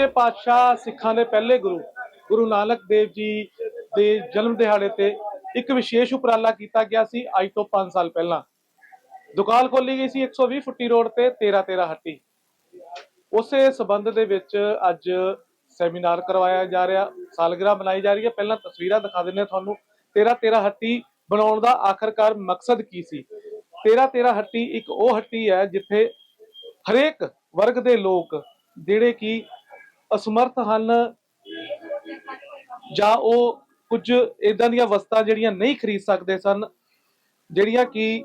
ਸੱਚੇ ਪਾਤਸ਼ਾਹ ਸਿੱਖਾਂ ਦੇ ਪਹਿਲੇ ਗੁਰੂ ਗੁਰੂ ਨਾਨਕ ਦੇਵ ਜੀ ਦੇ ਜਨਮ ਦਿਹਾੜੇ ਤੇ ਇੱਕ ਵਿਸ਼ੇਸ਼ ਉਪਰਾਲਾ ਕੀਤਾ ਗਿਆ ਸੀ ਅੱਜ ਤੋਂ 5 ਸਾਲ ਪਹਿਲਾਂ। ਦੁਕਾਨ ਖੋਲੀ ਗਈ ਸੀ 120 ਫੁੱਟੀ ਰੋਡ ਤੇ 13 13 ਹੱਟੀ। ਉਸੇ ਸਬੰਧ ਦੇ ਵਿੱਚ ਅੱਜ ਸੈਮੀਨਾਰ ਕਰਵਾਇਆ ਜਾ ਰਿਹਾ ਸਾਲਗਿਰਾ ਮਨਾਈ ਜਾ ਰਹੀ ਹੈ। ਪਹਿਲਾਂ ਤਸਵੀਰਾਂ ਦਿਖਾ ਦਿੰਦੇ ਹਾਂ ਤੁਹਾਨੂੰ। 13 13 ਹੱਟੀ ਬਣਾਉਣ ਦਾ ਆਖਰਕਾਰ ਮਕਸਦ ਕੀ ਸੀ? 13 13 ਹੱਟੀ ਇੱਕ ਉਹ ਹੱਟੀ ਹੈ ਜਿੱਥੇ ਹਰੇਕ ਵਰਗ ਦੇ ਲੋਕ ਜਿਹੜੇ ਕਿ ਅਸਮਰਥ ਹਨ ਜਾਂ ਉਹ ਕੁਝ ਇਦਾਂ ਦੀਆਂ ਵਸਤਾਂ ਜਿਹੜੀਆਂ ਨਹੀਂ ਖਰੀਦ ਸਕਦੇ ਸਨ, ਜਿਹੜੀਆਂ ਕਿ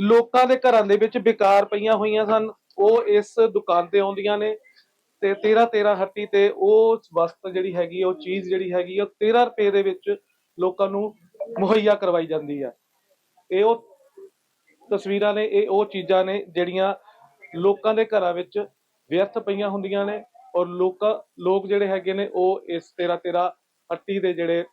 ਲੋਕਾਂ ਦੇ ਘਰਾਂ ਦੇ ਵਿੱਚ ਬੇਕਾਰ ਪਈਆਂ ਹੋਈਆਂ ਸਨ, ਉਹ ਇਸ ਦੁਕਾਨ ਤੇ ਆਉਂਦੀਆਂ ਨੇ ਤੇ 13 13 ਹੱਟੀ ਤੇ ਉਹ ਵਸਤ ਜਿਹੜੀ ਹੈਗੀ, ਉਹ ਚੀਜ਼ ਜਿਹੜੀ ਹੈਗੀ, ਉਹ 13 ਰੁਪਏ ਦੇ ਵਿੱਚ ਲੋਕਾਂ ਨੂੰ ਮੁਹੱਈਆ ਕਰਵਾਈ ਜਾਂਦੀ ਹੈ ਇਹ ਉਹ ਤਸਵੀਰਾਂ ਨੇ, ਇਹ ਉਹ ਚੀਜ਼ਾਂ ਨੇ ਜਿਹੜੀਆਂ ਲੋਕਾਂ ਦੇ ਘਰਾਂ ਵਿੱਚ ਵਿਅਰਥ ਪਈਆਂ ਹੁੰਦੀਆਂ ਨੇ ਔਰ ਲੋਕ ਲੋਕ ਜਿਹੜੇ ਹੈਗੇ ਨੇ ਉਹ ਇਸ 13 13 ਹੱਟੀ ਦੇ ਜਿਹੜੇ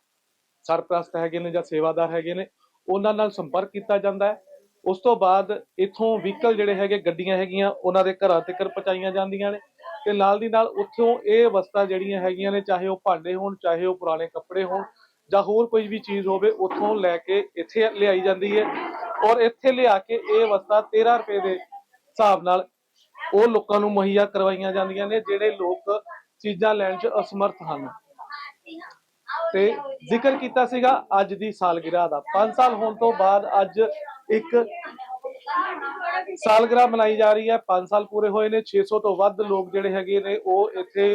ਸਰਪ੍ਰਸਤ ਹੈਗੇ ਨੇ ਜਾਂ ਸੇਵਾਦਾਰ ਹੈਗੇ ਨੇ, ਉਹਨਾਂ ਨਾਲ ਸੰਪਰਕ ਕੀਤਾ ਜਾਂਦਾ ਹੈ। ਉਸ ਤੋਂ ਬਾਅਦ ਇਥੋਂ ਵਹੀਕਲ ਜਿਹੜੇ ਹੈਗੇ, ਗੱਡੀਆਂ ਹੈਗੀਆਂ, ਉਹਨਾਂ ਦੇ ਘਰਾਂ ਤੱਕ ਪਹੁੰਚਾਈਆਂ ਜਾਂਦੀਆਂ ਨੇ ਤੇ ਨਾਲ ਦੀ ਨਾਲ ਉੱਥੋਂ ਇਹ ਵਸਤਾਂ ਜਿਹੜੀਆਂ ਹੈਗੀਆਂ ਨੇ, ਚਾਹੇ ਉਹ ਭਾਂਡੇ ਹੋਣ, ਚਾਹੇ ਉਹ ਪੁਰਾਣੇ ਕੱਪੜੇ ਹੋਣ ਜਾਂ ਹੋਰ ਕੋਈ ਵੀ ਚੀਜ਼ ਹੋਵੇ, ਉੱਥੋਂ ਲੈ ਕੇ ਇੱਥੇ ਲਿਆਈ ਜਾਂਦੀ ਹੈ। ਔਰ ਇੱਥੇ ਲਿਆ ਕੇ ਇਹ ਵਸਤਾਂ 13 ਰੁਪਏ ਦੇ ਹਿਸਾਬ ਨਾਲ ਉਹ ਲੋਕਾਂ ਨੂੰ ਮੁਹੱਈਆ ਕਰਵਾਈਆਂ ਜਾਂਦੀਆਂ ਨੇ ਜਿਹੜੇ ਲੋਕ ਚੀਜ਼ਾਂ ਲੈਣ 'ਚ ਅਸਮਰਥ ਹਨ। ਤੇ ਜ਼ਿਕਰ ਕੀਤਾ ਸੀਗਾ ਅੱਜ ਦੀ ਸਾਲਗਿਰਾ ਦਾ। 5 ਸਾਲ ਹੋਣ ਤੋਂ ਬਾਅਦ ਅੱਜ ਇੱਕ ਸਾਲਗਿਰਾ ਮਨਾਈ ਜਾ ਰਹੀ ਹੈ। 5 ਸਾਲ ਪੂਰੇ ਹੋਏ ਨੇ 600 ਤੋਂ ਵੱਧ ਲੋਕ ਜਿਹੜੇ ਹੈਗੇ ਨੇ ਉਹ ਇੱਥੇ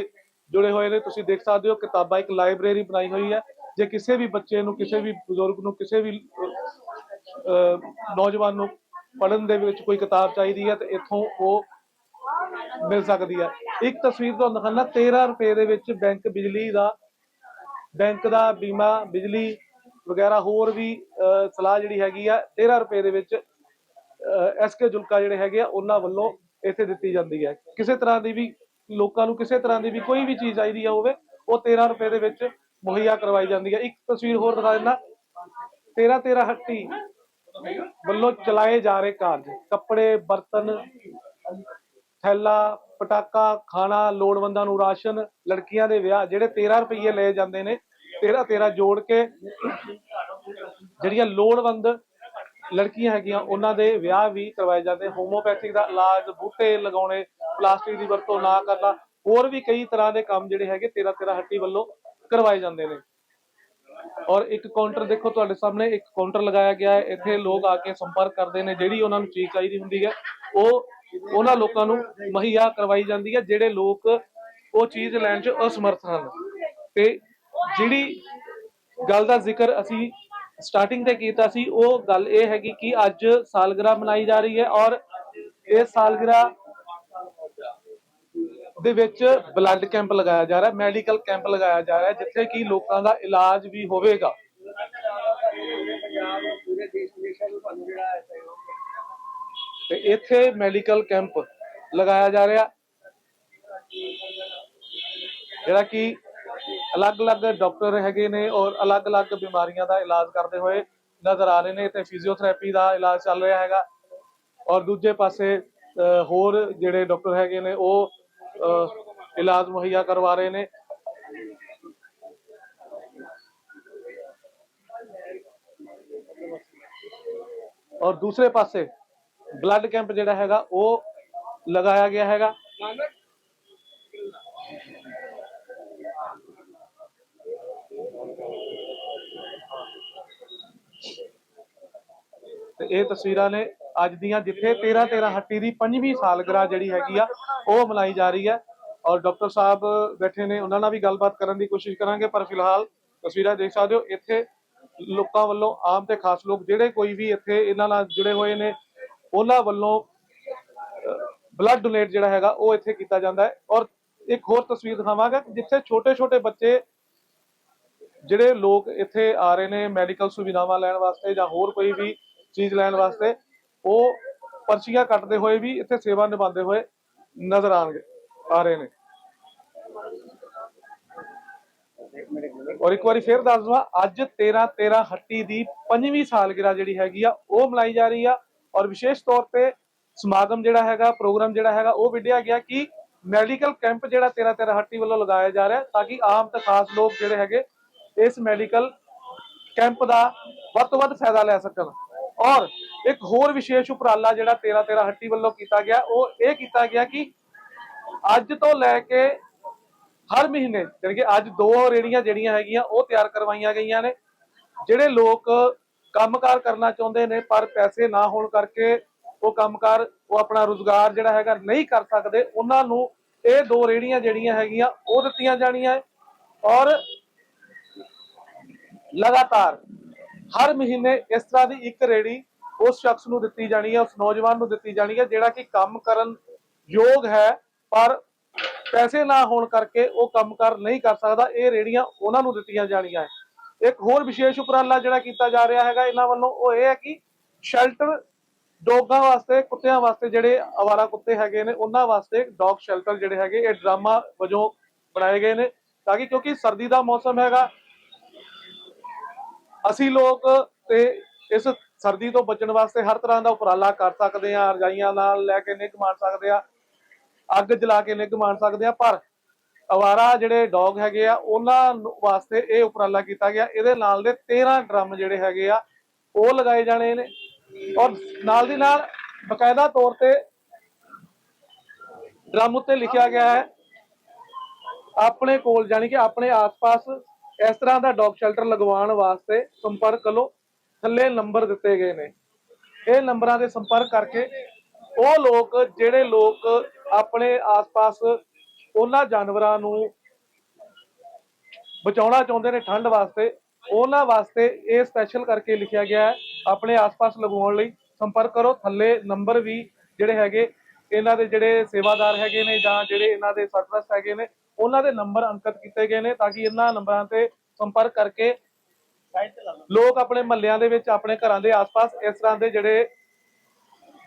ਜੁੜੇ ਹੋਏ ਨੇ। ਤੁਸੀਂ ਦੇਖ ਸਕਦੇ ਹੋ ਕਿਤਾਬਾਂ ਇੱਕ ਲਾਇਬ੍ਰੇਰੀ ਬਣਾਈ ਹੋਈ ਹੈ। ਜੇ ਕਿਸੇ ਵੀ ਬੱਚੇ ਨੂੰ ਕਿਸੇ ਵੀ ਬਜ਼ੁਰਗ ਨੂੰ ਕਿਸੇ ਵੀ ਅਹ, ਨੌਜਵਾਨ ਨੂੰ ਪੜ੍ਹਨ ਦੇ ਵਿੱਚ ਕੋਈ ਕਿਤਾਬ ਚਾਹੀਦੀ ਹੈ ਤੇ ਇੱਥੋਂ ਉਹ ਮਿਲ ਸਕਦੀ ਹੈ ਇੱਕ ਤਸਵੀਰ ਤੁਹਾਨੂੰ ਦਿਖਾਣਾ 13 ਰੁਪਏ ਦੇ ਵਿੱਚ ਬੈਂਕ ਬਿਜਲੀ ਦਾ, ਬੈਂਕ ਦਾ ਬੀਮਾ, ਬਿਜਲੀ ਵਗੈਰਾ ਹੋਰ ਵੀ ਸਲਾਹ ਜਿਹੜੀ ਹੈਗੀ ਆ 13 ਰੁਪਏ ਦੇ ਵਿੱਚ ਐਸਕੇ ਜੁਲਕਾ ਜਿਹੜੇ ਹੈਗੇ ਆ, ਉਹਨਾਂ ਵੱਲੋਂ ਇੱਥੇ ਦਿੱਤੀ ਜਾਂਦੀ ਹੈ। ਕਿਸੇ ਤਰ੍ਹਾਂ ਦੀ ਵੀ, ਲੋਕਾਂ ਨੂੰ ਕਿਸੇ ਤਰ੍ਹਾਂ ਦੀ ਵੀ ਕੋਈ ਵੀ ਚੀਜ਼ ਚਾਹੀਦੀ ਆ ਹੋਵੇ, ਉਹ 13 ਰੁਪਏ ਦੇ ਵਿੱਚ ਮੁਹੱਈਆ ਕਰਵਾਈ ਜਾਂਦੀ ਹੈ। ਇੱਕ ਤਸਵੀਰ ਹੋਰ ਦਿਖਾ ਦਿੰਦਾ 13 13 ਹੱਟੀ ਵੱਲੋਂ ਚਲਾਏ ਜਾ ਰਹੇ ਕਾਰਜ, ਕੱਪੜੇ, ਬਰਤਨ ਥੈਲਾ, ਪਟਾਕਾ, ਖਾਣਾ ਲੋੜਵੰਦਾਂ ਨੂੰ ਰਾਸ਼ਨ, ਲੜਕੀਆਂ ਦੇ ਵਿਆਹ, ਜਿਹੜੇ 13 ਰੁਪਏ ਲਏ ਜਾਂਦੇ ਨੇ 13 13 ਜੋੜ ਕੇ ਜਿਹੜੀਆਂ ਲੋੜਵੰਦ ਲੜਕੀਆਂ ਹੈਗੀਆਂ, ਉਹਨਾਂ ਦੇ ਵਿਆਹ ਵੀ ਕਰਵਾਏ ਜਾਂਦੇ ਹੋਮੋਪੈਥਿਕ ਦਾ ਇਲਾਜ, ਬੂਟੇ ਲਗਾਉਣੇ, ਪਲਾਸਟਿਕ ਦੀ ਵਰਤੋਂ ਨਾ ਕਰਨਾ, ਹੋਰ ਵੀ ਕਈ ਤਰ੍ਹਾਂ ਦੇ ਕੰਮ ਜਿਹੜੇ ਹੈਗੇ 13 13 ਹੱਟੀ ਵੱਲੋਂ ਕਰਵਾਏ ਜਾਂਦੇ ਨੇ। ਔਰ ਇੱਕ ਕਾਊਂਟਰ ਦੇਖੋ ਤੁਹਾਡੇ ਸਾਹਮਣੇ, ਇੱਕ ਕਾਊਂਟਰ ਲਗਾਇਆ ਗਿਆ ਹੈ। ਇੱਥੇ ਲੋਕ ਆ ਕੇ ਸੰਪਰਕ ਕਰਦੇ ਨੇ, ਜਿਹੜੀ ਉਹਨਾਂ ਨੂੰ ਚੀਜ਼ ਚਾਹੀਦੀ ਹੁੰਦੀ ਹੈ, ਉਹ ਉਹਨਾਂ ਲੋਕਾਂ ਨੂੰ ਮੁਹੱਈਆ ਕਰਵਾਈ ਜਾਂਦੀ ਹੈ, ਜਿਹੜੇ ਲੋਕ ਉਹ ਚੀਜ਼ ਲੈਣ 'ਚ ਅਸਮਰਥ ਹਨ। ਤੇ ਜਿਹੜੀ ਗੱਲ ਦਾ ਜ਼ਿਕਰ ਅਸੀਂ ਸਟਾਰਟਿੰਗ ਤੇ ਕੀਤਾ ਸੀ, ਉਹ ਗੱਲ ਇਹ ਹੈਗੀ ਕਿ ਅੱਜ ਸਾਲਗਿਰਾ ਮਨਾਈ ਜਾ ਰਹੀ ਹੈ ਔਰ ਇਹ ਸਾਲਗਿਰਾ ਦੇ ਵਿੱਚ ਬਲੱਡ ਕੈਂਪ ਲਗਾਇਆ ਜਾ ਰਿਹਾ ਮੈਡੀਕਲ ਕੈਂਪ ਲਗਾਇਆ ਜਾ ਰਿਹਾ ਹੈ ਜਿੱਥੇ ਕਿ ਲੋਕਾਂ ਦਾ ਇਲਾਜ ਵੀ ਹੋਵੇਗਾ। ਤੇ ਇੱਥੇ ਮੈਡੀਕਲ ਕੈਂਪ ਲਗਾਇਆ ਜਾ ਰਿਹਾ। ਜਿਹੜਾ ਕਿ ਅਲੱਗ-ਅਲੱਗ ਡਾਕਟਰ ਹੈਗੇ ਨੇ ਔਰ ਅਲੱਗ-ਅਲੱਗ ਬਿਮਾਰੀਆਂ ਦਾ ਇਲਾਜ ਕਰਦੇ ਹੋਏ ਨਜ਼ਰ ਆ ਰਹੇ ਨੇ। ਤੇ ਫਿਜ਼ੀਓਥੈਰੇਪੀ ਦਾ ਇਲਾਜ ਚੱਲ ਰਿਹਾ ਹੈਗਾ। ਔਰ ਦੂਜੇ ਪਾਸੇ ਹੋਰ ਜਿਹੜੇ ਡਾਕਟਰ ਹੈਗੇ ਨੇ, ਉਹ ਇਲਾਜ ਮੁਹੱਈਆ ਕਰਵਾ ਰਹੇ ਨੇ। ਔਰ ਦੂਸਰੇ ਪਾਸੇ ਬਲੱਡ ਕੈਂਪ ਜਿਹੜਾ ਹੈਗਾ, ਉਹ ਲਗਾਇਆ ਗਿਆ ਹੈਗਾ। ਤੇ ਇਹ ਤਸਵੀਰਾਂ ਨੇ ਅੱਜ ਦੀਆਂ, ਜਿੱਥੇ 13 13 ਹੱਟੀ ਦੀ ਪੰਜਵੀਂ ਸਾਲਗਿਰਾ ਜਿਹੜੀ ਹੈਗੀ ਆ, ਉਹ ਮਨਾਈ ਜਾ ਰਹੀ ਹੈ। ਔਰ ਡਾਕਟਰ ਸਾਹਿਬ ਬੈਠੇ ਨੇ, ਉਹਨਾਂ ਨਾਲ ਵੀ ਗੱਲਬਾਤ ਕਰਨ ਦੀ ਕੋਸ਼ਿਸ਼ ਕਰਾਂਗੇ, ਪਰ ਫਿਲਹਾਲ ਤਸਵੀਰਾਂ ਦੇਖ ਸਕਦੇ ਹੋ, ਇੱਥੇ ਲੋਕਾਂ ਵੱਲੋਂ ਆਮ ਤੇ ਖਾਸ ਲੋਕ, ਜਿਹੜੇ ਕੋਈ ਵੀ ਇੱਥੇ ਇਹਨਾਂ ਨਾਲ ਜੁੜੇ ਹੋਏ ਨੇ ਉਹਨਾਂ ਵੱਲੋਂ ਬਲੱਡ ਡੋਨੇਟ ਜਿਹੜਾ ਹੈਗਾ, ਉਹ ਇੱਥੇ ਕੀਤਾ ਜਾਂਦਾ ਹੈ। ਔਰ ਇੱਕ ਹੋਰ ਤਸਵੀਰ ਦਿਖਾਵਾਂਗਾ ਕਿ ਜਿੱਥੇ ਛੋਟੇ ਛੋਟੇ ਬੱਚੇ, ਜਿਹੜੇ ਲੋਕ ਇੱਥੇ ਆ ਰਹੇ ਨੇ ਮੈਡੀਕਲ ਸੁਵਿਧਾਵਾਂ ਲੈਣ ਵਾਸਤੇ ਜਾਂ ਹੋਰ ਕੋਈ ਵੀ ਚੀਜ਼ ਲੈਣ ਵਾਸਤੇ, ਉਹ ਪਰਚੀਆਂ ਕੱਟਦੇ ਹੋਏ ਵੀ ਇੱਥੇ ਸੇਵਾ ਨਿਭਾਉਂਦੇ ਹੋਏ ਨਜ਼ਰ ਆਣਗੇ, ਆ ਰਹੇ ਨੇ। ਔਰ ਇੱਕ ਵਾਰੀ ਫੇਰ ਦੱਸ ਦਵਾਂ, ਅੱਜ 13 13 ਹੱਟੀ ਦੀ ਪੰਜਵੀਂ ਸਾਲਗਿਰਾ ਜਿਹੜੀ ਹੈਗੀ ਆ, ਉਹ ਮਨਾਈ ਜਾ ਰਹੀ ਆ। ਔਰ ਵਿਸ਼ੇਸ਼ ਤੌਰ ਤੇ ਸਮਾਗਮ ਜਿਹੜਾ ਹੈਗਾ, ਪ੍ਰੋਗਰਾਮ ਜਿਹੜਾ ਹੈਗਾ, ਉਹ ਵਿੱਢਿਆ ਗਿਆ ਕਿ ਮੈਡੀਕਲ ਕੈਂਪ ਜਿਹੜਾ ਤੇਰਾ ਤੇਰਾ ਹੱਟੀ ਵੱਲੋਂ ਲਗਾਇਆ ਜਾ ਰਿਹਾ ਤਾਂ ਕਿ ਆਮ ਤੇ ਖਾਸ ਲੋਕ ਜਿਹੜੇ ਹੈਗੇ ਇਸ ਮੈਡੀਕਲ ਕੈਂਪ ਦਾ ਵੱਧ ਤੋਂ ਵੱਧ ਫਾਇਦਾ ਲੈ ਸਕਣ। ਔਰ ਇੱਕ ਹੋਰ ਵਿਸ਼ੇਸ਼ ਉਪਰਾਲਾ ਜਿਹੜਾ ਤੇਰਾ ਤੇਰਾ ਹੱਟੀ ਵੱਲੋਂ ਕੀਤਾ ਗਿਆ, ਉਹ ਇਹ ਕੀਤਾ ਗਿਆ ਕਿ ਅੱਜ ਤੋਂ ਲੈ ਕੇ ਹਰ ਮਹੀਨੇ, ਜਾਣੀ ਕਿ ਅੱਜ ਦੋ ਰੇੜੀਆਂ ਜਿਹੜੀਆਂ ਹੈਗੀਆਂ, ਉਹ ਤਿਆਰ ਕਰਵਾਈਆਂ ਗਈਆਂ ਨੇ, ਜਿਹੜੇ ਲੋਕ ਕੰਮਕਾਰ ਕਰਨਾ ਚਾਹੁੰਦੇ ਨੇ, ਪਰ ਪੈਸੇ ਨਾ ਹੋਣ ਕਰਕੇ ਉਹ ਕੰਮਕਾਰ, ਉਹ ਆਪਣਾ ਰੋਜ਼ਗਾਰ ਜਿਹੜਾ ਹੈਗਾ ਨਹੀਂ ਕਰ ਸਕਦੇ। ਉਹਨਾਂ ਨੂੰ ਇਹ ਦੋ ਰੇੜੀਆਂ ਜਿਹੜੀਆਂ ਹੈਗੀਆਂ, ਉਹ ਦਿੱਤੀਆਂ ਜਾਣੀਆਂ ਔਰ ਲਗਾਤਾਰ ਹਰ ਮਹੀਨੇ ਇਸ ਤਰ੍ਹਾਂ ਦੀ ਇੱਕ ਰੇੜੀ ਉਸ ਸ਼ਖਸ ਨੂੰ ਦਿੱਤੀ ਜਾਣੀ ਹੈ, ਉਸ ਨੌਜਵਾਨ ਨੂੰ ਦਿੱਤੀ ਜਾਣੀ ਹੈ, ਜਿਹੜਾ ਕਿ ਕੰਮ ਕਰਨ ਯੋਗ ਹੈ, ਪਰ ਪੈਸੇ ਨਾ ਹੋਣ ਕਰਕੇ ਉਹ ਕੰਮ ਕਰ ਨਹੀਂ ਕਰ ਸਕਦਾ। ਇਹ ਰੇੜੀਆਂ ਉਹਨਾਂ ਨੂੰ ਦਿੱਤੀਆਂ ਜਾਣੀਆਂ ਹੈ। ਇੱਕ ਹੋਰ ਵਿਸ਼ੇਸ਼ ਉਪਰਾਲਾ ਜਿਹੜਾ ਕੀਤਾ ਜਾ ਰਿਹਾ ਹੈਗਾ ਇਹਨਾਂ ਵੱਲੋਂ, ਉਹ ਇਹ ਹੈ ਕਿ ਸ਼ੈਲਟਰ ਡੋਗਾਂ ਵਾਸਤੇ, ਕੁੱਤਿਆਂ ਵਾਸਤੇ ਜਿਹੜੇ ਅਵਾਰਾ ਕੁੱਤੇ ਹੈਗੇ ਨੇ, ਉਹਨਾਂ ਵਾਸਤੇ ਡੌਗ ਸ਼ੈਲਟਰ ਜਿਹੜੇ ਹੈਗੇ, ਇਹ ਡਰਾਮਾ ਵਜੋਂ ਬਣਾਏ ਗਏ ਨੇ, ਤਾਂ ਕਿ ਕਿਉਂਕਿ ਸਰਦੀ ਦਾ ਮੌਸਮ ਹੈਗਾ, ਅਸੀਂ ਲੋਕ ਤੇ ਇਸ ਸਰਦੀ ਤੋਂ ਬਚਣ ਵਾਸਤੇ ਹਰ ਤਰ੍ਹਾਂ ਦਾ ਉਪਰਾਲਾ ਕਰ ਸਕਦੇ ਆ ਰਜਾਈਆਂ ਨਾਲ ਲੈ ਕੇ ਨਿੱਘ ਮਾਰ ਸਕਦੇ ਆ ਅੱਗ ਜਲਾ ਕੇ ਨਿੱਘ ਮਾਰ ਸਕਦੇ ਆ ਪਰ ਅਵਾਰਾ ਜਿਹੜੇ ਡੌਗ ਹੈਗੇ ਆ, ਉਹਨਾਂ ਨੂੰ ਵਾਸਤੇ ਇਹ ਉਪਰਾਲਾ ਕੀਤਾ ਗਿਆ। ਇਹਦੇ ਨਾਲ ਦੇ 13 ਡਰਮ ਜਿਹੜੇ ਹੈਗੇ ਆ, ਉਹ ਲਗਾਏ ਜਾਣੇ ਨੇ। ਔਰ ਨਾਲ ਦੀ ਨਾਲ ਬਕਾਇਦਾ ਤੌਰ ਤੇ ਡਰਮ ਉੱਤੇ ਲਿਖਿਆ ਗਿਆ ਹੈ, ਆਪਣੇ ਕੋਲ ਜਾਨੀ ਕਿ ਆਪਣੇ ਆਸ-ਪਾਸ ਇਸ ਤਰ੍ਹਾਂ ਦਾ ਡੌਗ ਸ਼ੈਲਟਰ ਲਗਵਾਉਣ ਵਾਸਤੇ ਸੰਪਰਕ ਕਰੋ। ਥੱਲੇ ਨੰਬਰ ਦਿੱਤੇ ਗਏ ਨੇ। ਇਹ ਨੰਬਰਾਂ ਤੇ ਸੰਪਰਕ ਕਰਕੇ ਉਹ ਲੋਕ, ਜਿਹੜੇ ਲੋਕ ਆਪਣੇ ਆਸ-ਪਾਸ ਉਹਨਾਂ ਜਾਨਵਰਾਂ ਨੂੰ ਬਚਾਉਣਾ ਚਾਹੁੰਦੇ ਨੇ ਠੰਡ ਵਾਸਤੇ। ਉਹਨਾਂ ਵਾਸਤੇ ਇਹ ਸਪੈਸ਼ਲ ਕਰਕੇ ਲਿਖਿਆ ਗਿਆ ਹੈ, ਆਪਣੇ ਆਸ-ਪਾਸ ਲਗਵਾਉਣ ਲਈ। ਸੰਪਰਕ ਕਰੋ, ਥੱਲੇ ਨੰਬਰ ਵੀ ਜਿਹੜੇ ਹੈਗੇ, ਇਹਨਾਂ ਦੇ ਜਿਹੜੇ ਸੇਵਾਦਾਰ ਹੈਗੇ ਨੇ ਜਾਂ ਜਿਹੜੇ ਇਹਨਾਂ ਦੇ ਸਰਪ੍ਰਸਤ ਹੈਗੇ ਨੇ, ਉਹਨਾਂ ਦੇ ਨੰਬਰ ਅੰਕਿਤ ਕੀਤੇ ਗਏ ਨੇ ਤਾਂ ਕਿ ਇਹਨਾਂ ਨੰਬਰਾਂ ਤੇ ਸੰਪਰਕ ਕਰਕੇ ਲੋਕ ਆਪਣੇ ਮਹੱਲਿਆਂ ਦੇ ਵਿੱਚ, ਆਪਣੇ ਘਰਾਂ ਦੇ ਆਸ-ਪਾਸ ਇਸ ਤਰ੍ਹਾਂ ਦੇ ਜਿਹੜੇ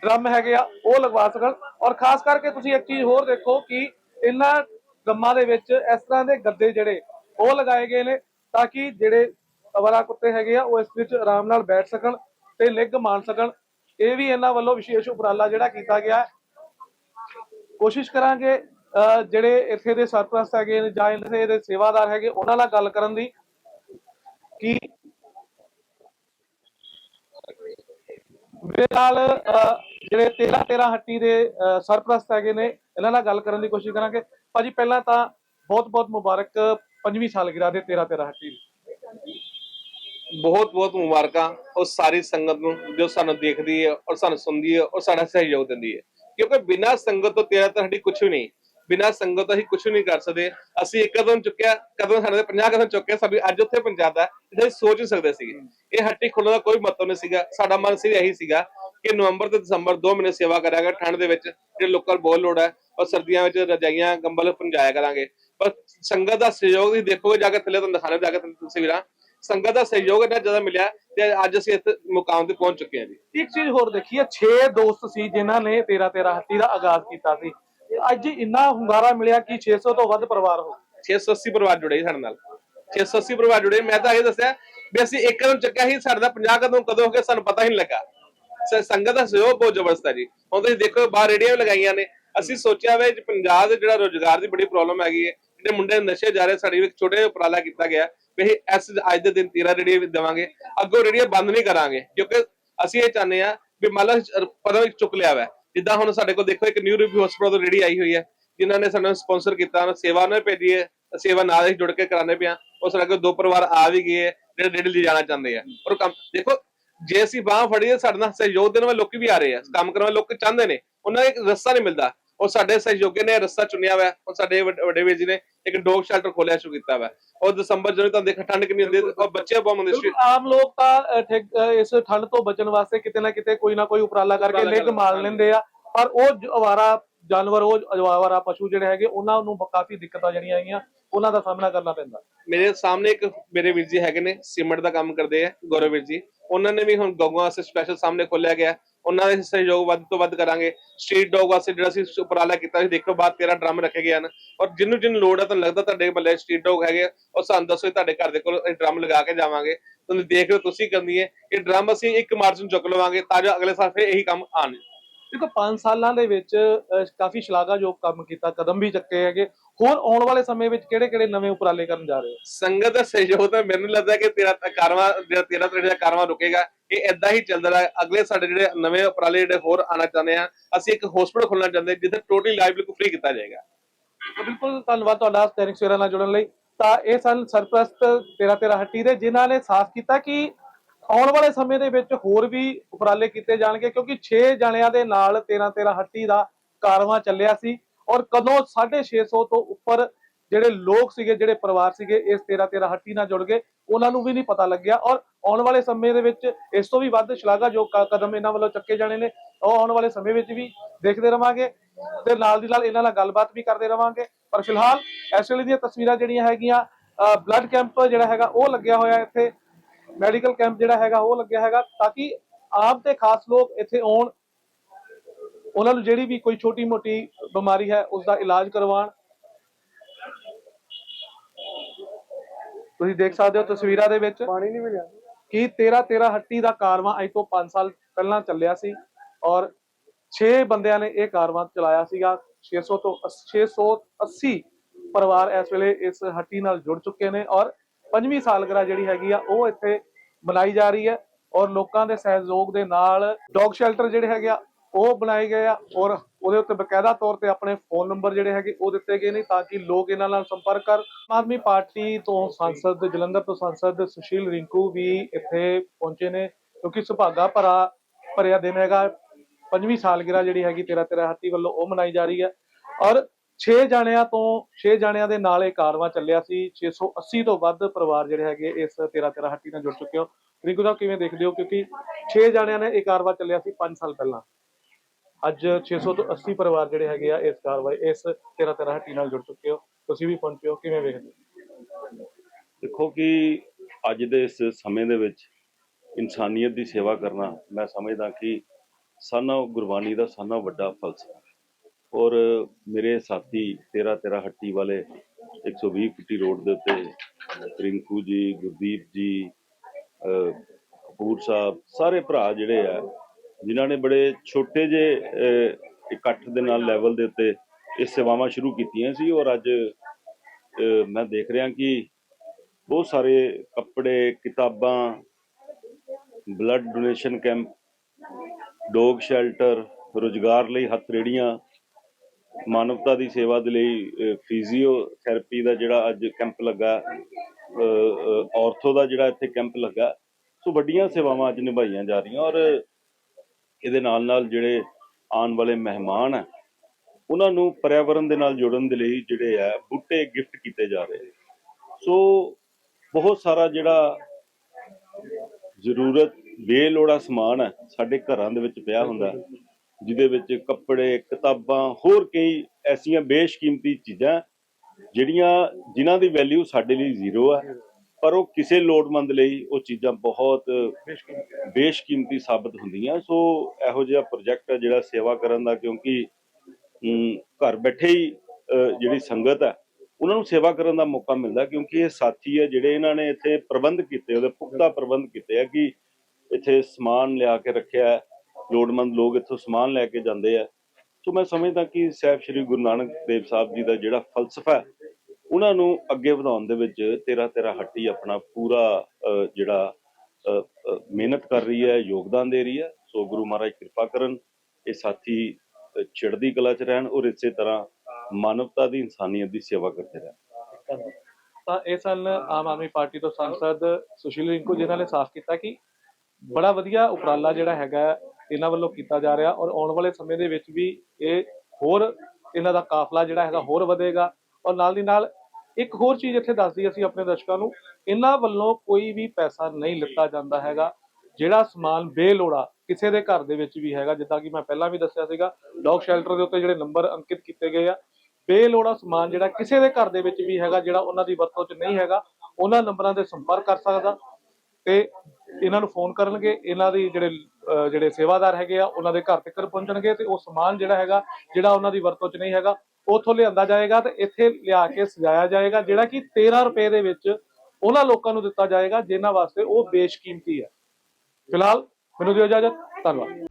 ਡਰਮ ਹੈਗੇ ਆ, ਉਹ ਲਗਵਾ ਸਕਣ। ਔਰ ਖਾਸ ਕਰਕੇ ਤੁਸੀਂ ਇੱਕ ਚੀਜ਼ ਹੋਰ ਦੇਖੋ ਕਿ ਇਹਨਾਂ ਡਰਮਾਂ ਦੇ ਵਿੱਚ ਇਸ ਤਰ੍ਹਾਂ ਦੇ ਗੱਦੇ ਜਿਹੜੇ ਉਹ ਲਗਾਏ ਗਏ ਨੇ ਤਾਂ ਕਿ ਜਿਹੜੇ ਅਵਾਰਾ ਕੁੱਤੇ ਹੈਗੇ ਆ ਉਹ ਇਸ ਵਿੱਚ ਆਰਾਮ ਨਾਲ ਬੈਠ ਸਕਣ ਤੇ ਲਿੱਗ ਮਾਣ ਸਕਣ। ਇਹ ਵੀ ਇਹਨਾਂ ਵੱਲੋਂ ਵਿਸ਼ੇਸ਼ ਉਪਰਾਲਾ ਜਿਹੜਾ ਕੀਤਾ ਗਿਆ। ਕੋਸ਼ਿਸ਼ ਕਰਾਂਗੇ ਅਹ ਜਿਹੜੇ ਇੱਥੇ ਦੇ ਸਰਪ੍ਰਸਤ ਹੈਗੇ ਨੇ ਜਾਂ ਇੱਥੇ ਦੇ ਸੇਵਾਦਾਰ ਹੈਗੇ ਉਹਨਾਂ ਨਾਲ ਗੱਲ ਕਰਨ ਦੀ ਕਿ ਮੇਰੇ ਨਾਲ ਅਹ, ਜਿਹੜੇ 13 13 ਹੱਟੀ ਦੇ ਅਹ, ਸਰਪ੍ਰਸਤ ਹੈਗੇ ਨੇ ਇਹਨਾਂ ਨਾਲ ਗੱਲ ਕਰਨ ਦੀ ਕੋਸ਼ਿਸ਼ ਕਰਾਂਗੇ। ਭਾਜੀ, ਪਹਿਲਾਂ ਤਾਂ ਬਹੁਤ ਬਹੁਤ ਮੁਬਾਰਕ ਪੰਜਵੀਂ ਸਾਲਗਿਰਾ ਦੇ 13 13 ਹੱਟੀ ਬਹੁਤ ਬਹੁਤ ਮੁਬਾਰਕਾਂ। ਉਸ ਸਾਰੀ ਸੰਗਤ ਨੂੰ ਜੋ ਸਾਨੂੰ ਦੇਖਦੀ ਹੈ ਔਰ ਸਾਨੂੰ ਸੁਣਦੀ ਹੈ ਔਰ ਸਾਡਾ ਸਹਿਯੋਗ ਦਿੰਦੀ ਹੈ। ਕਿਉਂਕਿ ਬਿਨਾਂ ਸੰਗਤ ਤੋਂ ਤੇਰਾ ਤਾਂ ਹੱਟੀ ਕੁਝ ਵੀ ਨਹੀਂ। ਬਿਨਾਂ ਸੰਗਤ ਤੋਂ ਅਸੀਂ ਕੁਝ ਵੀ ਨਹੀਂ ਕਰ ਸਕਦੇ। ਅਸੀਂ ਇੱਕ ਕਦਮ ਚੁੱਕਿਆ, ਕਦਮ ਸਾਡੇ 50 ਕਦਮ ਚੁੱਕਿਆ, ਸਾਡੀ ਅੱਜ ਉੱਥੇ ਪਹੁੰਚਾਦਾ ਜਿਹੜਾ ਸੋਚ ਨਹੀਂ ਸਕਦੇ ਸੀਗੇ। ਇਹ ਹੱਟੀ ਖੋਲ੍ਹਣ ਦਾ ਕੋਈ ਮਤਲਬ ਨਹੀਂ ਸੀਗਾ। ਸਾਡਾ ਮਨ ਸੀ ਇਹੀ ਸੀਗਾ ਕਿ ਨਵੰਬਰ ਤੇ ਦਸੰਬਰ 2 ਮਹੀਨੇ ਸੇਵਾ ਕਰਾਂਗੇ, ਠੰਡ ਦੇ ਵਿੱਚ ਜਿਹੜੇ ਲੋਕਲ ਬਹੁਤ ਲੋੜ ਹੈ, ਔਰ ਸਰਦੀਆਂ ਵਿੱਚ ਰਜਾਈਆਂ, ਕੰਬਲ ਪਹੁੰਚਾਇਆ ਕਰਾਂਗੇ। ਪਰ ਸੰਗਤ ਦਾ ਸਹਿਯੋਗ ਤੁਸੀਂ ਦੇਖੋਗੇ, ਜਾ ਕੇ ਥੱਲੇ ਤੁਹਾਨੂੰ ਦਿਖਾਣੇ ਜਾ ਕੇ ਤਸਵੀਰਾਂ ਸੰਗਤ ਦਾ ਸਹਿਯੋਗ ਇੰਨਾ ਜ਼ਿਆਦਾ ਮਿਲਿਆ ਤੇ ਅੱਜ ਅਸੀਂ ਇਸ ਮੁਕਾਮ ਤੇ ਪਹੁੰਚ ਚੁੱਕੇ ਹਾਂ ਜੀ। ਇੱਕ ਚੀਜ਼ ਹੋਰ ਦੇਖੀਏ 6 ਦੋਸਤ ਸੀ ਜਿਨ੍ਹਾਂ ਨੇ 13 13 ਹੱਟੀ ਦਾ ਆਗਾਜ਼ ਕੀਤਾ ਸੀ। ਅੱਜ ਇੰਨਾ ਹੁੰਗਾਰਾ ਮਿਲਿਆ ਕਿ 600 ਤੋਂ ਵੱਧ ਪਰਿਵਾਰ ਹੋ ਗਏ। 680 ਪਰਿਵਾਰ ਜੁੜੇ ਸੀ ਸਾਡੇ ਨਾਲ। 680 ਪਰਿਵਾਰ ਜੁੜੇ। ਮੈਂ ਤਾਂ ਇਹ ਦੱਸਿਆ ਵੀ ਅਸੀਂ ਇੱਕ ਕਦਮ ਚੱਕਿਆ ਸੀ, ਸਾਡਾ ਤਾਂ 50 ਕਦਮ ਕਦੋਂ ਹੋ ਗਿਆ ਸਾਨੂੰ ਪਤਾ ਹੀ ਨਹੀਂ ਲੱਗਾ। ਸੰਗਤ ਦਾ ਸਹਿਯੋਗ ਬਹੁਤ ਜ਼ਬਰਦਸਤ ਹੈ ਜੀ। ਹੁਣ ਤੁਸੀਂ ਦੇਖੋ, ਬਾਹਰ ਰੇੜੀਆਂ ਵੀ ਲਗਾਈਆਂ ਨੇ। ਅਸੀਂ ਸੋਚਿਆ ਵੇ ਪੰਜਾਬ ਦੇ ਜਿਹੜਾ ਰੋਜ਼ਗਾਰ ਦੀ ਬੜੀ ਪ੍ਰੋਬਲਮ ਹੈਗੀ ਹੈ, ਜਿਹੜੇ ਮੁੰਡੇ ਨਸ਼ੇ ਜਾ ਰਹੇ, ਸਾਡੀ ਇੱਕ ਛੋਟੇ ਜਿਹਾ ਉਪਰਾਲਾ ਕੀਤਾ ਗਿਆ। ਵੀ ਇਹ ਇਸ ਅੱਜ ਦੇ ਦਿਨ 13 ਰੇੜੀਆਂ ਦੇਵਾਂਗੇ। ਅੱਗੋਂ ਰੇੜੀਆਂ ਬੰਦ ਨਹੀਂ ਕਰਾਂਗੇ, ਕਿਉਂਕਿ ਅਸੀਂ ਇਹ ਚਾਹੁੰਦੇ ਆ ਵੀ ਮੰਨ ਲਓ ਪਤਾ ਚੁੱਕ ਲਿਆ ਵਾ। ਜਿੱਦਾਂ ਹੁਣ ਸਾਡੇ ਕੋਲ ਦੇਖੋ ਇੱਕ ਨਿਊ ਰਿਵਿਊ ਹਸਪਤਾਲ ਤੋਂ ਰੇੜੀ ਆਈ ਹੋਈ ਹੈ ਜਿਨ੍ਹਾਂ ਨੇ ਸਾਨੂੰ ਸਪਾਂਸਰ ਕੀਤਾ ਉਹਨਾਂ ਸੇਵਾ ਉਹਨਾਂ ਭੇਜੀ ਹੈ ਸੇਵਾ ਨਾਲ ਹੀ ਜੁੜ ਕੇ ਕਰਾਣੇ ਪਿਆ ਉਹ ਸਾਡੇ ਕੋਲ ਦੋ ਪਰਿਵਾਰ ਆ ਵੀ ਗਏ ਹੈ, ਜਿਹੜੇ ਰੇੜੀ ਲੈ ਜਾਣਾ ਚਾਹੁੰਦੇ ਆ। ਔਰ ਕੰਮ ਦੇਖੋ ਜੇ ਅਸੀਂ ਬਾਹ ਫੜੀਏ ਸਾਡੇ ਨਾਲ ਸਹਿਯੋਗ ਦੇਣ ਵਾਲੇ ਲੋਕ ਵੀ ਆ ਰਹੇ ਆ ਕੰਮ ਕਰਨ ਵਾਲੇ ਲੋਕ ਚਾਹੁੰਦੇ ਨੇ ਉਹਨਾਂ ਨੂੰ ਇੱਕ ਰਸਤਾ ਨਹੀਂ ਮਿਲਦਾ। ਉਹ ਸਾਡੇ ਸਹਿਯੋਗੀ ਨੇ ਰਸਤਾ ਚੁਣਿਆ ਹੋਇਆ ਉਹ ਸਾਡੇ ਵੱਡ- ਵੀਰ ਜੀ ਨੇ ਇੱਕ ਡੌਗ ਸ਼ੈਲਟਰ ਖੋਲਿਆ ਸ਼ੁਰੂ ਕੀਤਾ ਹੋਇਆ ਉਹ ਦਸੰਬਰ ਜਦੋਂ ਤੁਹਾਨੂੰ ਦੇਖ ਠੰਡ ਕਿੰਨੀ ਹੁੰਦੀ ਹੈ ਉਹ ਬੱਚੇ ਬਹੁਤ ਮੰਦੇ ਬਿਲਕੁਲ ਆਮ ਲੋਕ ਤਾਂ ਇਸ ਠੰਡ ਤੋਂ ਬਚਣ ਵਾਸਤੇ ਕਿਤੇ ਨਾ ਕਿਤੇ ਕੋਈ ਨਾ ਕੋਈ ਉਪਰਾਲਾ ਕਰਕੇ ਕਰਦੇ ਮਾਰ। ਲੈਂਦੇ ਆ। ਪਰ ਉਹ ਅਵਾਰਾ ਜਾਨਵਰ ਉਹ ਅਵਾਰਾ ਪਸ਼ੂ ਜਿਹੜੇ ਹੈਗੇ ਉਹਨਾਂ ਨੂੰ ਕਾਫੀ ਦਿੱਕਤਾਂ ਜਿਹੜੀਆਂ ਹੈਗੀਆਂ ਉਹਨਾਂ ਦਾ ਸਾਹਮਣਾ ਕਰਨਾ ਪੈਂਦਾ। ਮੇਰੇ ਸਾਹਮਣੇ ਇੱਕ ਮੇਰੇ ਵੀਰ ਜੀ ਹੈਗੇ ਨੇ ਸੀਮੈਂਟ ਦਾ ਕੰਮ ਕਰਦੇ ਆ ਗੌਰਵ ਵੀਰ ਜੀ। ਉਹਨਾਂ ਨੇ ਵੀ ਹੁਣ ਗਊਆਂ ਵਾਸਤੇ ਸਪੈਸ਼ਲ ਸਾਹਮਣੇ ਖੋਲਿਆ ਗਿਆ। ਉਹਨਾਂ ਦੇ ਸਹਿਯੋਗ ਵੱਧ ਤੋਂ ਵੱਧ ਕਰਾਂਗੇ। ਸਟਰੀਟ ਡੌਗ ਵਾਸਤੇ ਜਿਹੜਾ ਸੀ ਉਪਰਾਲਾ ਕੀਤਾ ਸੀ ਦੇਖੋ ਬਾਅਦ 13 ਡਰਮ ਰੱਖੇ ਗਏ ਹਨ। ਔਰ ਜਿਹਨੂੰ ਜਿਹਨੂੰ ਲੋੜ ਹੈ ਤੁਹਾਨੂੰ ਲੱਗਦਾ ਤੁਹਾਡੇ ਬੱਲੇ ਸਟਰੀਟ ਡੌਗ ਹੈਗੇ ਆ, ਉਹ ਸਾਨੂੰ ਦੱਸੋ ਤੁਹਾਡੇ ਘਰ ਦੇ ਕੋਲ ਡਰਮ ਲਗਾ ਕੇ ਜਾਵਾਂਗੇ। ਤੁਹਾਨੂੰ ਦੇਖ ਰਹੇ ਹੋ ਤੁਸੀਂ ਕਰਨੀ ਹੈ ਇਹ ਡਰਮ ਅਸੀਂ ਇੱਕ ਮਾਰਚ ਨੂੰ ਚੁੱਕ ਲਵਾਂਗੇ ਤਾਂ ਜੋ ਅਗਲੇ ਸਾਲ ਫਿਰ ਇਹੀ ਕੰਮ ਆਣ ਦੇਖੋ 5 ਸਾਲਾਂ ਦੇ ਵਿੱਚ ਕਾਫੀ ਸ਼ਲਾਘਾਯੋਗ ਕੰਮ ਕੀਤਾ ਕਦਮ ਵੀ ਚੱਕੇ ਹੈਗੇ। ਹੋਰ ਆਉਣ ਵਾਲੇ ਸਮੇਂ ਵਿੱਚ ਕਿਹੜੇ ਕਿਹੜੇ ਨਵੇਂ ਉਪਰਾਲੇ ਕਰਨ ਜਾ ਰਹੇ ਹੋ? ਸੰਗਤ ਦਾ ਸਹਿਯੋਗ ਤਾਂ ਮੈਨੂੰ ਲੱਗਦਾ ਕਿ ਤੇਰਾ ਕਾਰਵਾ ਜਿਹੜਾ 13 ਤਰੀਕ ਦਾ ਕਾਰਵਾ ਰੁਕੇਗਾ ਇਹ ਏਦਾਂ ਹੀ ਚੱਲਦਾ ਰਹੇ। ਅਗਲੇ ਸਾਡੇ ਜਿਹੜੇ ਨਵੇਂ ਉਪਰਾਲੇ ਜਿਹੜੇ ਹੋਰ ਆਣਾ ਚਾਹੁੰਦੇ ਆ ਅਸੀਂ ਇੱਕ ਹਸਪੀਟਲ ਖੋਲਣਾ ਚਾਹੁੰਦੇ ਜਿੱਥੇ ਟੋਟਲੀ ਬਿਲਕੁਲ ਫ੍ਰੀ ਕੀਤਾ ਜਾਏਗਾ। ਬਿਲਕੁਲ ਧੰਨਵਾਦ ਤੁਹਾਡਾ ਦੈਨਿਕ ਸਵੇਰਾ ਨਾਲ ਜੁੜਨ ਲਈ। ਤਾਂ ਇਹ ਸਨ ਸਰਪ੍ਰਸਤ ਤੇਰਾ ਤੇਰਾ ਹੱਟੀ ਦੇ ਜਿਨ੍ਹਾਂ ਨੇ ਸਾਫ਼ ਕੀਤਾ ਕਿ ਆਉਣ ਵਾਲੇ ਸਮੇਂ ਦੇ ਵਿੱਚ ਹੋਰ ਵੀ ਉਪਰਾਲੇ ਕੀਤੇ ਜਾਣਗੇ ਕਿਉਂਕਿ 6 ਜਣਿਆਂ ਦੇ ਨਾਲ 13 13 ਹੱਟੀ ਦਾ ਕਾਰਵਾਂ ਚੱਲਿਆ ਸੀ। ਔਰ ਕਦੋਂ 650 ਤੋਂ ਉੱਪਰ ਜਿਹੜੇ ਲੋਕ ਸੀਗੇ, ਜਿਹੜੇ ਪਰਿਵਾਰ ਸੀਗੇ, ਇਸ 13 13 ਹੱਟੀ ਨਾਲ ਜੁੜ ਗਏ, ਉਹਨਾਂ ਨੂੰ ਵੀ ਨਹੀਂ ਪਤਾ ਲੱਗਿਆ। ਔਰ ਆਉਣ ਵਾਲੇ ਸਮੇਂ ਦੇ ਵਿੱਚ ਇਸ ਤੋਂ ਵੀ ਵੱਧ ਸ਼ਲਾਘਾਯੋਗ ਕਦਮ ਇਹਨਾਂ ਵੱਲੋਂ ਚੱਕੇ ਜਾਣੇ ਨੇ। ਉਹ ਆਉਣ ਵਾਲੇ ਸਮੇਂ ਵਿੱਚ ਵੀ ਦੇਖਦੇ ਰਵਾਂਗੇ ਤੇ ਨਾਲ ਦੀ ਨਾਲ ਇਹਨਾਂ ਨਾਲ ਗੱਲਬਾਤ ਵੀ ਕਰਦੇ ਰਵਾਂਗੇ। ਪਰ ਫਿਲਹਾਲ ਇਸ ਵੇਲੇ ਦੀਆਂ ਤਸਵੀਰਾਂ ਜਿਹੜੀਆਂ ਹੈਗੀਆਂ ਬਲੱਡ ਕੈਂਪ ਜਿਹੜਾ ਹੈਗਾ, ਉਹ ਲੱਗਿਆ ਹੋਇਆ ਇੱਥੇ। ਮੈਡੀਕਲ ਕੈਂਪ ਜਿਹੜਾ ਹੈਗਾ, ਉਹ ਲੱਗਿਆ ਹੈਗਾ ਤਾਂ ਕਿ ਆਮ ਤੇ ਖਾਸ ਲੋਕ ਇੱਥੇ ਆਉਣ ਉਹਨਾਂ ਨੂੰ ਜਿਹੜੀ ਵੀ ਕੋਈ ਛੋਟੀ ਮੋਟੀ ਬਿਮਾਰੀ ਹੈ ਉਸ ਦਾ ਇਲਾਜ ਕਰਵਾਉਣ। ਤੁਸੀਂ ਦੇਖ ਸਕਦੇ ਹੋ ਤਸਵੀਰਾਂ ਦੇ ਵਿੱਚ ਪਾਣੀ ਨਹੀਂ ਮਿਲਿਆ। ਕਿ 13 13 ਹੱਟੀ ਦਾ ਕਾਰਵਾਂ ਅੱਜ ਤੋਂ 5 ਸਾਲ ਪਹਿਲਾਂ ਚੱਲਿਆ ਸੀ ਔਰ 6 ਬੰਦਿਆਂ ਨੇ ਇਹ ਕਾਰਵਾਂ ਚਲਾਇਆ ਸੀਗਾ। 600 ਤੋਂ 680 ਪਰਿਵਾਰ ਇਸ ਵੇਲੇ ਇਸ ਹੱਟੀ ਨਾਲ ਜੁੜ ਚੁੱਕੇ ਨੇ ਔਰ ਪੰਜਵੀਂ ਸਾਲਗਿਰਾ ਜਿਹੜੀ ਹੈਗੀ ਆ ਉਹ ਇੱਥੇ ਮਨਾਈ ਜਾ ਰਹੀ ਹੈ ਔਰ ਲੋਕਾਂ ਦੇ ਸਹਿਯੋਗ ਦੇ ਨਾਲ ਡੌਗ ਸ਼ੈਲਟਰ ਜਿਹੜੇ ਹੈਗੇ ਆ ਉਹ ਬਣਾਏ ਗਏ ਆ ਔਰ ਉਹਦੇ ਉੱਤੇ ਬਕਾਇਦਾ ਤੌਰ ਤੇ ਆਪਣੇ ਫੋਨ ਨੰਬਰ ਜਿਹੜੇ ਹੈਗੇ ਉਹ ਦਿੱਤੇ ਗਏ ਨੇ ਤਾਂ ਕਿ ਲੋਕ ਇਹਨਾਂ ਨਾਲ ਸੰਪਰਕ ਕਰ ਆਮ ਆਦਮੀ ਪਾਰਟੀ ਤੋਂ ਸੰਸਦ, ਜਲੰਧਰ ਤੋਂ ਸੰਸਦ ਸੁਸ਼ੀਲ ਰਿੰਕੂ ਵੀ ਇੱਥੇ ਪਹੁੰਚੇ ਨੇ ਕਿਉਂਕਿ ਸੁਭਾਗਾ ਭਰਾ ਭਰਿਆ ਦਿਨ ਹੈਗਾ, ਪੰਜਵੀਂ ਸਾਲਗਿਰਾ ਜਿਹੜੀ ਹੈਗੀ ਤੇਰਾ ਤੇਰਾ ਹੱਤੀ ਵੱਲੋਂ ਉਹ ਮਨਾਈ ਜਾ ਰਹੀ ਹੈ। ਔਰ 6 ਜਾਣਿਆਂ ਤੋਂ 6 ਜਾਣਿਆਂ ਦੇ ਨਾਲ ਇਹ ਕਾਰਵਾ ਚੱਲਿਆ ਸੀ 680 ਤੋਂ ਵੱਧ ਪਰਿਵਾਰ ਜਿਹੜੇ ਹੈਗੇ ਇਸ ਤੇਰਾ ਤੇਰਾ ਹੱਟੀ ਨਾਲ ਜੁੜ ਚੁੱਕੇ ਹੋ। ਰਿੰਕੂ ਸਾਹਿਬ ਕਿਵੇਂ ਦੇਖਦੇ ਹੋ? ਕਿਉਂਕਿ 6 ਜਾਣਿਆਂ ਨੇ ਇਹ ਕਾਰਵਾ ਚੱਲਿਆ ਸੀ 5 ਸਾਲ ਪਹਿਲਾਂ। ਅੱਜ 600 ਤੋਂ 80 ਪਰਿਵਾਰ ਜਿਹੜੇ ਹੈਗੇ ਆ ਇਸ ਕਾਰਵਾਈ, ਇਸ ਤੇਰਾ ਤੇਰਾ ਹੱਟੀ ਨਾਲ ਜੁੜ ਚੁੱਕੇ ਹੋ। ਤੁਸੀਂ ਵੀ ਪਹੁੰਚੇ ਹੋ, ਕਿਵੇਂ ਵੇਖਦੇ ਦੇਖੋ ਕਿ ਅੱਜ ਦੇ ਇਸ ਸਮੇਂ ਦੇ ਵਿੱਚ ਇਨਸਾਨੀਅਤ ਦੀ ਸੇਵਾ ਕਰਨਾ ਮੈਂ ਸਮਝਦਾ ਕਿ ਸਾਨਾ ਗੁਰਬਾਣੀ ਦਾ ਸਾਨਾ ਵੱਡਾ ਫਲਸਫਾ ਔਰ ਮੇਰੇ ਸਾਥੀ ਤੇਰਾ ਤੇਰਾ ਹੱਟੀ ਵਾਲੇ 120 ਫੁੱਟੀ ਰੋਡ ਦੇ ਉੱਤੇ ਰਿੰਕੂ ਜੀ, ਗੁਰਦੀਪ ਜੀ ਕਪੂਰ ਸਾਹਿਬ, ਸਾਰੇ ਭਰਾ ਜਿਹੜੇ ਆ ਜਿਨ੍ਹਾਂ ਨੇ ਬੜੇ ਛੋਟੇ ਜਿਹੇ ਇਕੱਠ ਦੇ ਨਾਲ ਲੈਵਲ ਦੇ ਉੱਤੇ ਇਹ ਸੇਵਾਵਾਂ ਸ਼ੁਰੂ ਕੀਤੀਆਂ ਸੀ ਔਰ ਅੱਜ ਮੈਂ ਦੇਖ ਰਿਹਾ ਕਿ ਬਹੁਤ ਸਾਰੇ ਕੱਪੜੇ, ਕਿਤਾਬਾਂ blood donation camp dog shelter ਰੁਜ਼ਗਾਰ ਲਈ ਹੱਥ ਰੇੜੀਆਂ, ਮਾਨਵਤਾ ਦੀ ਸੇਵਾ ਦੇ ਲਈ ਫਿਜ਼ੀਓਥੈਰੇਪੀ ਦਾ ਜਿਹੜਾ ਅੱਜ ਕੈਂਪ ਲੱਗਾ ਔਰਥੋ ਦਾ ਜਿਹੜਾ ਇੱਥੇ ਕੈਂਪ ਲੱਗਾ, ਸੋ ਵੱਡੀਆਂ ਸੇਵਾਵਾਂ ਅੱਜ ਨਿਭਾਈਆਂ ਜਾ ਰਹੀਆਂ ਔਰ ਇਹਦੇ ਨਾਲ ਨਾਲ ਜਿਹੜੇ ਆਉਣ ਵਾਲੇ ਮਹਿਮਾਨ ਆ, ਉਹਨਾਂ ਨੂੰ ਪਰਿਆਵਰਣ ਦੇ ਨਾਲ ਜੋੜਨ ਦੇ ਲਈ ਜਿਹੜੇ ਆ, ਬੂਟੇ ਗਿਫਟ ਕੀਤੇ ਜਾ ਰਹੇ ਸੋ ਬਹੁਤ ਸਾਰਾ ਜਿਹੜਾ ਜ਼ਰੂਰਤ, ਬੇਲੋੜਾ ਸਮਾਨ ਹੈ ਸਾਡੇ ਘਰਾਂ ਦੇ ਵਿੱਚ ਪਿਆ ਹੁੰਦਾ ਜਿਹਦੇ ਵਿੱਚ ਕੱਪੜੇ, ਕਿਤਾਬਾਂ, ਹੋਰ ਕਈ ਐਸੀਆਂ ਬੇਸ਼ਕੀਮਤੀ ਚੀਜ਼ਾਂ, ਜਿਹੜੀਆਂ ਜਿਨ੍ਹਾਂ ਦੀ ਵੈਲਿਊ ਸਾਡੇ ਲਈ ਜ਼ੀਰੋ ਹੈ ਪਰ ਉਹ ਕਿਸੇ ਲੋੜਵੰਦ ਲਈ ਉਹ ਚੀਜ਼ਾਂ ਬਹੁਤ ਬੇਸ਼ਕੀਮਤੀ ਸਾਬਤ ਹੁੰਦੀਆਂ। ਸੋ ਇਹੋ ਜਿਹਾ ਪ੍ਰੋਜੈਕਟ ਹੈ ਜਿਹੜਾ ਸੇਵਾ ਕਰਨ ਦਾ ਕਿਉਂਕਿ ਘਰ ਬੈਠੇ ਹੀ ਜਿਹੜੀ ਸੰਗਤ ਹੈ ਉਹਨਾਂ ਨੂੰ ਸੇਵਾ ਕਰਨ ਦਾ ਮੌਕਾ ਮਿਲਦਾ ਕਿਉਂਕਿ ਇਹ ਸਾਥੀ ਹੈ ਜਿਹੜੇ ਇਹਨਾਂ ਨੇ ਇੱਥੇ ਪ੍ਰਬੰਧ ਕੀਤੇ ਉਹਦੇ ਪੁਖਤਾ ਪ੍ਰਬੰਧ ਕੀਤੇ ਆ ਕਿ ਇੱਥੇ ਸਮਾਨ ਲਿਆ ਕੇ ਰੱਖਿਆ ਹੈ ਲੋੜਵੰਦ ਲੋਕ ਇੱਥੋਂ ਸਮਾਨ ਲੈ ਕੇ ਜਾਂਦੇ ਆ। ਸੋ ਮੈਂ ਸਮਝਦਾ ਕਿ ਸਾਹਿਬ ਸ੍ਰੀ ਗੁਰੂ ਨਾਨਕ ਦੇਵ ਸਾਹਿਬ ਜੀ ਦਾ ਜਿਹੜਾ ਫਲਸਫਾ ਹੈ ਉਹਨਾਂ ਨੂੰ ਅੱਗੇ ਵਧਾਉਣ ਦੇ ਵਿੱਚ ਤੇਰਾ ਤੇਰਾ ਹੱਟੀ ਆਪਣਾ ਪੂਰਾ ਜਿਹੜਾ ਮਿਹਨਤ ਕਰ ਰਹੀ ਹੈ, ਯੋਗਦਾਨ ਦੇ ਰਹੀ ਹੈ। ਸੋ ਗੁਰੂ ਮਹਾਰਾਜ ਕਿਰਪਾ ਕਰਨ, ਇਹ ਸਾਥੀ ਚਿੜਦੀ ਕਲਾ ਚ ਰਹਿਣ ਔਰ ਇਸੇ ਤਰ੍ਹਾਂ ਮਾਨਵਤਾ ਦੀ, ਇਨਸਾਨੀਅਤ ਦੀ ਸੇਵਾ ਕਰਦੇ ਰਹਿਣ। ਤਾਂ ਇਹ ਸਨ ਆਮ ਆਦਮੀ ਪਾਰਟੀ ਤੋਂ ਸੰਸਦ ਸੁਸ਼ੀਲ ਰਿੰਕੂ, ਜਿਨ੍ਹਾਂ ਨੇ ਸਾਫ਼ ਕੀਤਾ ਕਿ ਬੜਾ ਵਧੀਆ ਉਪਰਾਲਾ ਜਿਹੜਾ ਹੈਗਾ ਇਹਨਾਂ ਵੱਲੋਂ ਕੀਤਾ ਜਾ ਰਿਹਾ ਔਰ ਆਉਣ ਵਾਲੇ ਸਮੇਂ ਦੇ ਵਿੱਚ ਵੀ ਇਹ ਹੋਰ ਇਹਨਾਂ ਦਾ ਕਾਫਲਾ ਜਿਹੜਾ ਹੈਗਾ ਹੋਰ ਵਧੇਗਾ ਔਰ ਨਾਲ ਦੀ ਨਾਲ ਇੱਕ ਹੋਰ ਚੀਜ਼ ਇੱਥੇ ਦੱਸਦੀ ਅਸੀਂ ਆਪਣੇ ਦਰਸ਼ਕਾਂ ਨੂੰ, ਇਹਨਾਂ ਵੱਲੋਂ ਕੋਈ ਵੀ ਪੈਸਾ ਨਹੀਂ ਲਿੱਤਾ ਜਾਂਦਾ ਹੈਗਾ, ਜਿਹੜਾ ਸਮਾਨ ਬੇਲੋੜਾ ਕਿਸੇ ਦੇ ਘਰ ਦੇ ਵਿੱਚ ਵੀ ਹੈਗਾ, ਜਿੱਦਾਂ ਕਿ ਮੈਂ ਪਹਿਲਾਂ ਵੀ ਦੱਸਿਆ ਸੀਗਾ, ਡੌਗ ਸ਼ੈਲਟਰ ਦੇ ਉੱਤੇ ਜਿਹੜੇ ਨੰਬਰ ਅੰਕਿਤ ਕੀਤੇ ਗਏ ਆ, ਬੇਲੋੜਾ ਸਮਾਨ ਜਿਹੜਾ ਕਿਸੇ ਦੇ ਘਰ ਦੇ ਵਿੱਚ ਵੀ ਹੈਗਾ, ਜਿਹੜਾ ਉਹਨਾਂ ਦੀ ਵਰਤੋਂ 'ਚ ਨਹੀਂ ਹੈਗਾ, ਉਹਨਾਂ ਨੰਬਰਾਂ ਤੇ ਸੰਪਰਕ ਕਰ ਸਕਦਾ ਤੇ ਇਹਨਾਂ ਨੂੰ ਫੋਨ ਕਰਨਗੇ, ਇਹਨਾਂ ਦੀ ਜਿਹੜੇ ਜਿਹੜੇ ਸੇਵਾਦਾਰ ਹੈਗੇ ਆ, ਉਹਨਾਂ ਦੇ ਘਰ ਤੱਕ ਪਹੁੰਚਣਗੇ ਤੇ ਉਹ ਸਮਾਨ ਜਿਹੜਾ ਹੈਗਾ, ਜਿਹੜਾ ਉਹਨਾਂ ਦੀ ਵਰਤੋਂ 'ਚ ਨਹੀਂ ਹੈਗਾ ਉਥੋਂ ਲਿਆਂਦਾ ਜਾਏਗਾ ਤੇ ਇੱਥੇ ਲਿਆ ਕੇ ਸਜਾਇਆ ਜਾਏਗਾ, ਜਿਹੜਾ ਕਿ 13 ਰੁਪਏ ਦੇ ਵਿੱਚ ਉਹਨਾਂ ਲੋਕਾਂ ਨੂੰ ਦਿੱਤਾ ਜਾਏਗਾ, ਜਿਨ੍ਹਾਂ ਵਾਸਤੇ ਉਹ ਬੇਸ਼ਕੀਮਤੀ ਹੈ। ਫਿਲਹਾਲ, ਮੈਨੂੰ ਦਿਓ ਇਜਾਜ਼ਤ, ਧੰਨਵਾਦ।